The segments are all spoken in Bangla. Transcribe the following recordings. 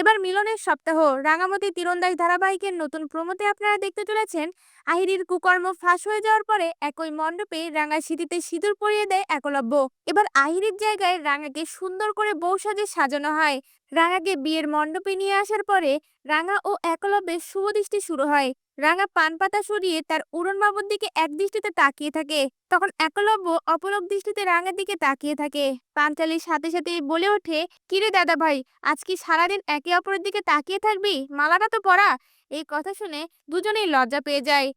এবার মিলনের সপ্তাহ রাঙামতি তীরন্দাজ ধারাবাহিকের নতুন প্রমোতে আপনারা দেখতে চলেছেন। আহিরির কুকর্ম ফাঁস হয়ে যাওয়ার পরে একই মণ্ডপে রাঙা স্মৃতিতে সিঁদুর পরিয়ে দেয় একলব্য। এবার আহিরির জায়গায় রাঙাকে সুন্দর করে বউ সাজে সাজানো হয়। রাঙাকে বিয়ের মণ্ডপে নিয়ে আসার পরে রাঙা ও একলব্যের শুভ দৃষ্টি শুরু হয়। রাঙা পান পাতা সরিয়ে তার উড়নবাবুর দিকে এক দৃষ্টিতে তাকিয়ে থাকে। তখন একলব্য অপলক দৃষ্টিতে রাঙার দিকে তাকিয়ে থাকে। পাঞ্চালির সাথে সাথে বলে ওঠে, কিরে দাদা ভাই, আজ কি সারাদিন একে অপরের দিকে তাকিয়ে থাকবি? মালাটা তো পরা এই কথা শুনে দুজনেই লজ্জা পেয়ে যায়।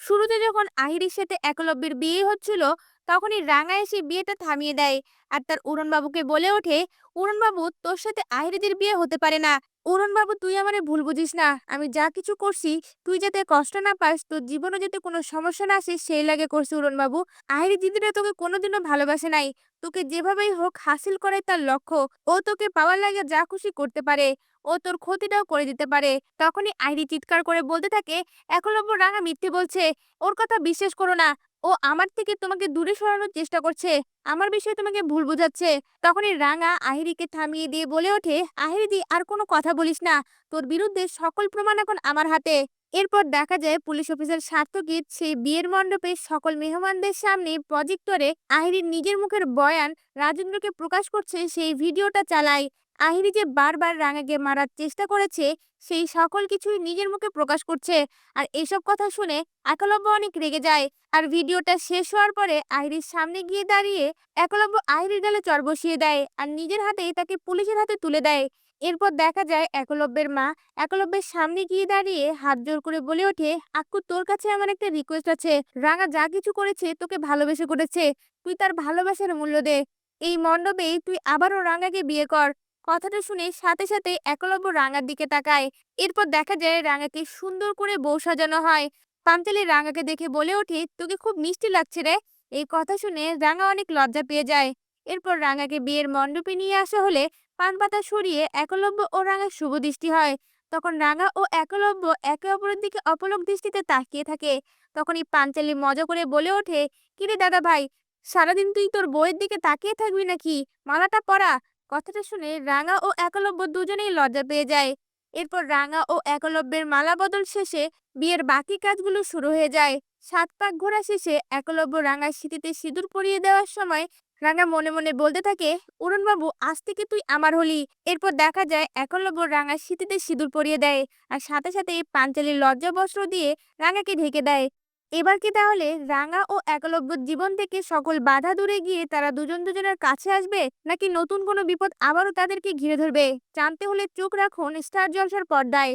শুরুতে যখন আহিরির সাথে একলব্যের বিয়ে হচ্ছিল, তখনই রাঙা এসে বিয়েটা থামিয়ে দেয়। আর তার উড়নবাবুকে বলে ওঠে উড়নবাবু তোর সাথে আহিরিদের বিয়ে হতে পারে না। উড়নবাবু তুই আমারে ভুল বুঝিস না। আমি যা কিছু করছি, তুই যাতে কষ্ট না পাস, তোর জীবনে যাতে কোনো সমস্যা না আসে, সেই লাগে করছি উড়নবাবু আহিরি দিদিরা তোকে কোনোদিনও ভালোবাসে নাই। তোকে যেভাবেই হোক হাসিল করাই তার লক্ষ্য। ও তোকে পাওয়ার লাগে যা খুশি করতে পারে। ও তোর ক্ষতিটাও করে দিতে পারে। তখনই আইরি চিৎকার করে বলতে থাকে একলব্য রাঙা মিথ্যে বলছে। ওর কথা বিশ্বাস করো না। ও আমার থেকে তোমাকে দূরে সরানোর চেষ্টা করছে। আমার বিষয়ে তোমাকে ভুল বোঝাচ্ছে। তখনই রাঙা আহিরিকে থামিয়ে দিয়ে বলে ওঠে, আহিরিদি, আর কোনো কথা বলিস না। তোর বিরুদ্ধে সকল প্রমাণ এখন আমার হাতে। এরপর দেখা যায় পুলিশ অফিসার সার্থকিত সেই বিয়ের মণ্ডপে সকল মেহমানদের সামনে প্রজেক্টরে আহিরির নিজের মুখের বয়ান রাজেন্দ্রকে প্রকাশ করছে, সেই ভিডিওটা চালায়। আহিরি যে বারবার রাঙাকে মারার চেষ্টা করেছে, সেই সকল কিছুই নিজের মুখে প্রকাশ করছে। আর এসব কথা শুনে একলব্য অনেক রেগে যায়। আর ভিডিওটা শেষ হওয়ার পরে আহিরির সামনে গিয়ে দাঁড়িয়ে একলব্য আহিরির গালে চর বসিয়ে দেয় আর নিজের হাতেই তাকে পুলিশের হাতে তুলে দেয়। এরপর দেখা যায় একলব্যের মা একলব্যের সামনে গিয়ে দাঁড়িয়ে হাত জোর করে বলে ওঠে, আক্কু, তোর কাছে আমার একটা রিকোয়েস্ট আছে। রাঙা যা কিছু করেছে তোকে ভালোবেসে করেছে। তুই তার ভালোবাসার মূল্য দে। এই মণ্ডপেই তুই আবারও রাঙাকে বিয়ে কর। কথাটা শুনে সাথে সাথে একলব্য রাঙার দিকে তাকায়। এরপর দেখা যায় রাঙাকে সুন্দর করে বউ সাজানো হয়। পাঞ্চালি রাঙাকে দেখে বলে ওঠে, তোকে খুব মিষ্টি লাগছে রে। এই কথা শুনে রাঙা অনেক লজ্জা পেয়ে যায়। এরপর রাঙাকে বিয়ের মণ্ডপে নিয়ে আসা হলে পান পাতা সরিয়ে একলব্য ও রাঙার শুভ দৃষ্টি হয়। তখন রাঙা ও একলব্য একে অপরের দিকে অপলক দৃষ্টিতে তাকিয়ে থাকে। তখনই পাঞ্চালি মজা করে বলে ওঠে, কিরে দাদা ভাই সারাদিন তুই তোর বইয়ের দিকে তাকিয়ে থাকবি নাকি? মালাটা পরা। কথাটা শুনে রাঙা ও একলব্য দুজনেই লজ্জা পেয়ে যায়। এরপর রাঙা ও একলব্যের মালা বদল শেষে বিয়ের বাকি কাজগুলো শুরু হয়ে যায়। সাত পাক ঘোরা শেষে একলব্য রাঙার স্মৃতিতে সিঁদুর পরিয়ে দেওয়ার সময় রাঙা মনে মনে বলতে থাকে উড়নবাবু আজ থেকে তুই আমার হলি। এরপর দেখা যায়, একলব্য রাঙার স্মৃতিতে সিঁদুর পরিয়ে দেয় আর সাথে সাথে পাঞ্চালির লজ্জা বস্ত্র দিয়ে রাঙাকে ঢেকে দেয়। এবার কি তাহলে রাঙা ও একলব্যর জীবন থেকে সকল বাধা দূরে গিয়ে তারা দুজন দুজনের কাছে আসবে? নাকি নতুন কোনো বিপদ আবারও তাদেরকে ঘিরে ধরবে? জানতে হলে চোখ রাখুন স্টার জলসার পর্দায়।